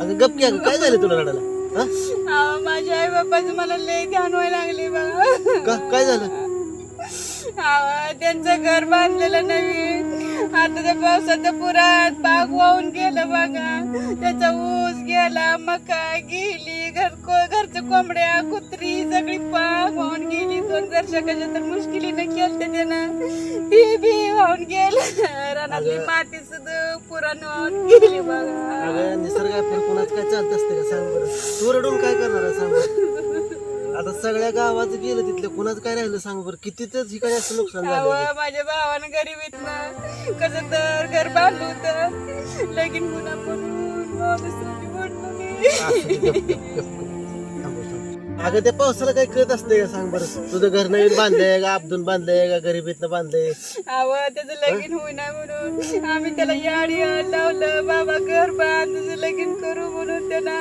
अगं गप की अगं काय झालं तुला रडायला? हा? अहो, माझ्या आई बाबाचं मला लय ध्यान व्हायला लागले बघा. का? काय झालं? अहो, त्यांचं घर बांधलेलं नवीन. आता त्या पावसाच्या पुरात बाग वाहून गेलं बघा. त्याचा ऊस गेला मका गेली घर को- घरच्या कोंबड्या कुत्री सगळी पाग वाहून गेली. दोन वर्षाच्या तर मुश्किलीने केलं त्यानं. ती बी वाहून गेलं. रानातली माती सुद्धा पुराण वाहून गेली बघा. अगं निसर्ग आपल्या कोणाच काय चालत असते का? सांग बरं. तू रडून काय करणार आहे? सांग बरं. आता सगळ्या गावाचं गेलं तिथलं कोणाचं काय राहिलं सांग बरं. किती तर ठिकाणी असं नुकसान झालं अहो, माझ्या भावानं गरीबीतनं कसं तर घर बांधलं होतं. लगीन मुला म्हणून दुसऱ्याची बोलणं मी. असू दे, गप, गप, गप, गप. अगं त्या पावसाला काय कळत असते का? सांग बरं. तुझं घर नवीन बांधलंय का? अब्दून बांधलंय का? गरिबीतनं बांधलंय? अहो त्याचं लगीन होईना म्हणून. आम्ही त्याला याडी लावलं. बाबा घर बांध. तुझं लगीन करू म्हणून त्याला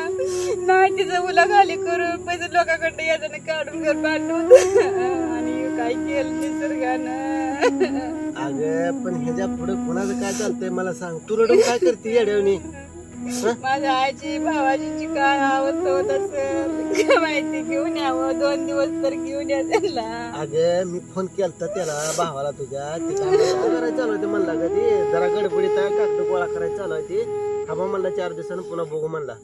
नाही तिचं मुला खाली करू. पैसे लोकांकडे याच्यानं काढून घर होतं. आणि काय केलं निसर्गानं? अगं पण ह्याच्या पुढे कोणाचं काय चालतंय मला सांग. तू रडून काय करते येड्यावनी? माझ्या आईची भावाची काय अवस्था होत असेल? काय माहिती घेऊन यावं. दोन दिवस तर घेऊन या त्याला अगं मी फोन केलता त्याला भावाला तुझ्या. ते काय म्हणला, करायचं चालू आहे? ते म्हणला का ते जरा गडबडीत आहे, कागद गोळा करायचं चालू आहे ते. थांबा म्हणला चार दिवसानं पुन्हा बघू म्हणला.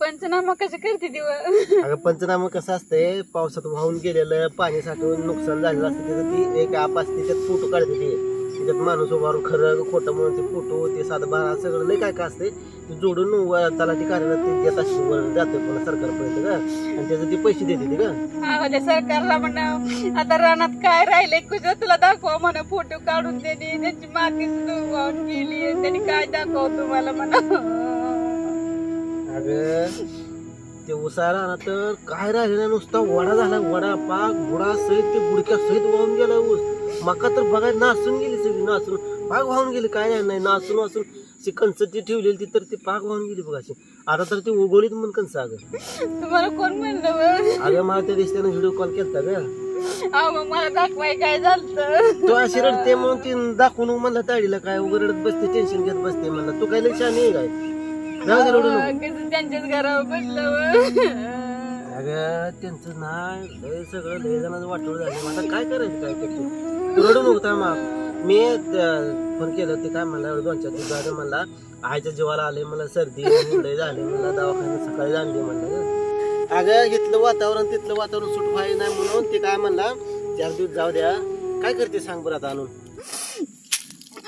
पंचनामा कसं करते दिवस अगं पंचनामा कसं असतंय पावसात वाहून गेलेलं पाणी साठवून नुकसान झालेलं असतं त्याचं ती एक आप असते त्यात फोटो काढते ती. त्याच्यात माणूस उभारून खरं खोटं म्हणून ते फोटो ते साधं बारा सगळं लय काय काय असते ते जोडून व- त्याला ती कार्यालयात ते देत वर जाते पुन्हा सरकारपर्यंत का आणि त्याचं ते पैसे देते ते का त्या सरकारला म्हणा आता रानात काय राहिलंय कुठं तुला दाखवा म्हणा फोटो काढून देणे त्यांची माती गेली त्यांनी काय दाखव तुम्हाला म्हणा? अगं ते उसारा ना तर काय राहिलं नुसता वडा झाला वडा पाक बुडा सहित ते बुडक्या सहित वाहून गेला ऊस. मका तर बघाय नासून गेली सगळी नासून. पाक वाहून गेली काय नाही, नाही नासून वासून. ती कणसं ती ठेवलेली ती तर ती पाक वाहून गेली बघा अशी. आता तर ती उगवलीत म्हणून कणसं अगं. तुम्हाला कोण म्हणलं बरं? अगं मला त्या दिवशी त्यानं व्हिडिओ कॉल केलता ग. अहो मग मला दाखवाय काय झालं तो अशी रडते म्हणून ती दाखवून म्हणला ताडीला काय उघड रडत बसते टेन्शन घेत बसते म्हणला. तू काय लक्ष नाही काय? जाऊ दे रडू नको. कसं त्यांच्याच घरावर बसलं अगं त्यांचं नाय लय सगळं लय जणांचं वाटोळ झालं मग आता काय करायचं काय करतो? तू रडू नको थांबा. मी फोन केलं ते काय म्हणला दोन चार दिवस झालं म्हणला आईच्या जीवाला आले मला सर्दी लय झाले मला दवाखान्यात सकाळी आणली म्हणलं. अगं इथलं वातावरण तिथलं वातावरण सुट व्हाय नाही म्हणून ते काय म्हणला चार दिवस जाऊ द्या. काय करते सांग बरं आता आणून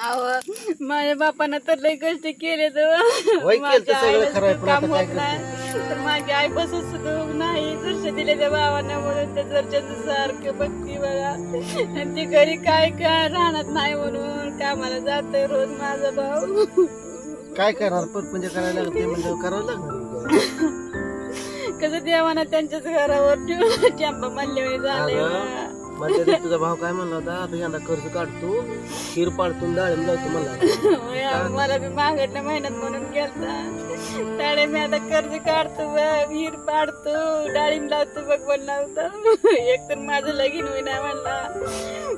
अहो माझ्या बापानं तर लय कष्ट केले होय, केलं तर सगळं खरं आहे, पण आता काम काय होत नाही. तर माझी आई बसत सुद्धा नाही दर्श दिले त्या भावानं म्हणून त्या दर्शनचं सारखं बघती बघा. आणि ती घरी काय काय राहणार नाही म्हणून कामाला जातोय रोज माझा भाऊ. काय करणार? परपंच करायला लागते म्हणजे करावं लागणार. कसं देवानं त्यांच्याच घरावर चंपा मल्ल्यावर झाले अगं, माझ्या तुझा भाव काय म्हणला होता? आता यंदा कर्ज काढतो खीर पाडतो डाळिंब लावतो म्हणला मला. बी मागडल्या महिन्यात म्हणून गेलता त्याने मी आता कर्ज काढतो बघ हिर पाडतो डाळिंब लावतो बघ म्हणला होता एक तर माझं लगीन होईना म्हणला.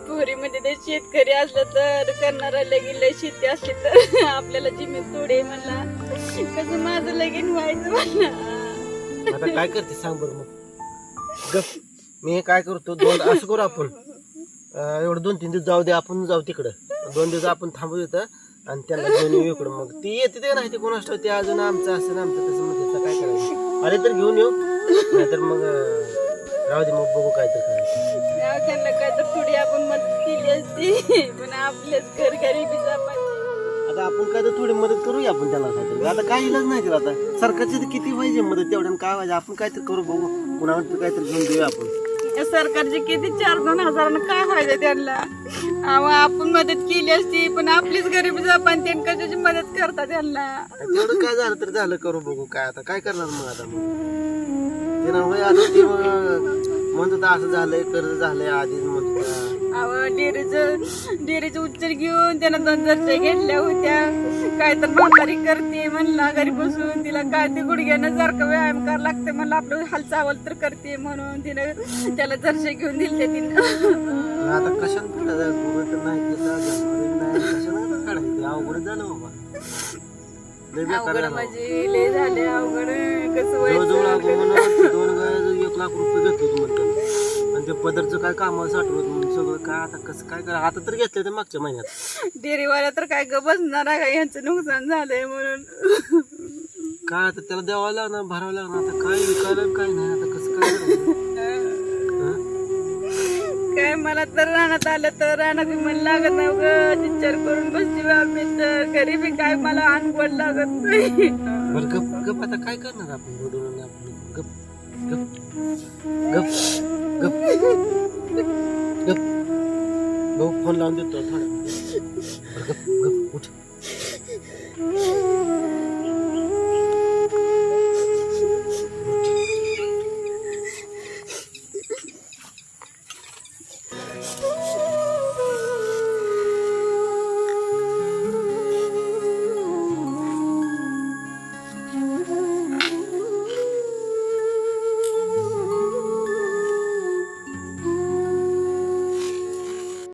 पुरी म्हणजे ते शेतकरी असलं तर करणारा लगीन लय शेती असली तर. आपल्याला जिमीन तोडे म्हणला. कसं माझं लगीन व्हायचं म्हणला. आता काय करते सांग बरं मग. गप. मी काय करतो दोन असं करू आपण. अं, एवढं दोन तीन दिवस जाऊ दे आपण जाऊ तिकडं. दोन दिवस आपण थांबू तिथं आणि त्यांना घेऊन येऊ इकडं. मग ती येते ते नाही ते कोणाच ते अजून आमचं असं ना आमचं तसं त्याचं काय करायचं? आले तर घेऊन येऊ. नाहीतर मग अं, राहू दे मग बघू काय तर करायचं. त्यांना काय तर थोडी आपण मदत केली असती. पण आपलेच घर आता आपण काय तर थोडी मदत करूया आपण त्याला काहीतरी आता काही इलाज नाही त्याला आता. सरकारची तर किती पाहिजे मदत तेवढ्यानं काय पाहिजे? आपण काहीतरी करू बघू. कुणावर काहीतरी घेऊन देऊया आपण. या सरकारचे किती चार दोन हजारानं काय फायदा त्यांना? अहो, आपण मदत केली असती पण आपलीच गरीब जपान त्यांनी कशाची मदत करता त्यांना? तेवढं काय झालं तर झालं करू बघू काय आता. काय करणार मग आता मग? ते ना होय आता ते मग म्हणत होता असं झालंय कर्ज झालंय आधीच म्हणत होता अहो डेअरीचं डेअरीचं उच्चर घेऊन त्यानं दोन चर्चा घेतल्या होत्या. काय तर म्हातारी करते म्हणला घरी बसून. तिला काय ते गुडघ्यानं सारखं व्यायाम करावं लागते म्हणलं. आपलं हालचावल तर करते म्हणून तिनं त्याला चर्चा घेऊन दिले तिनं. आता कशानं फेडायचं गुरु तर नाही केलं, जनावरं नाही. कशानं आता काढायचं? अवघड झालं बाबा. लय बेकार अवघड झालं. म्हणजे लय झाले अवघड. कसं जवळजवळ व्हायचं? अगं म्हणून दोन गाय एक लाख रुपये घेतले होते म्हणतात. आणि ते पदरचं काय कामाला साठवत म्हणून सगळं काय आता कसं काय करा आता तर घेतलं ते मागच्या महिन्यात. डेअरीवाला तर काय ग बसणार आहे का यांचं नुकसान झालंय म्हणून. काय आता त्याला द्यावं लागणार भरावं लागणार आता काय विकायला काय नाही आता कसं काय? काय मला तर रानात आलं तर रानात मन लागत नाही ग विचार करून बसली मी तर. घरी बी काय मला अनगोड लागत नाही. बरं गप गप आता काय करणार आपण बोलून आपण? गप गप. गप गप गप भाऊ फोन लावून देतो थोडा गप गप उठ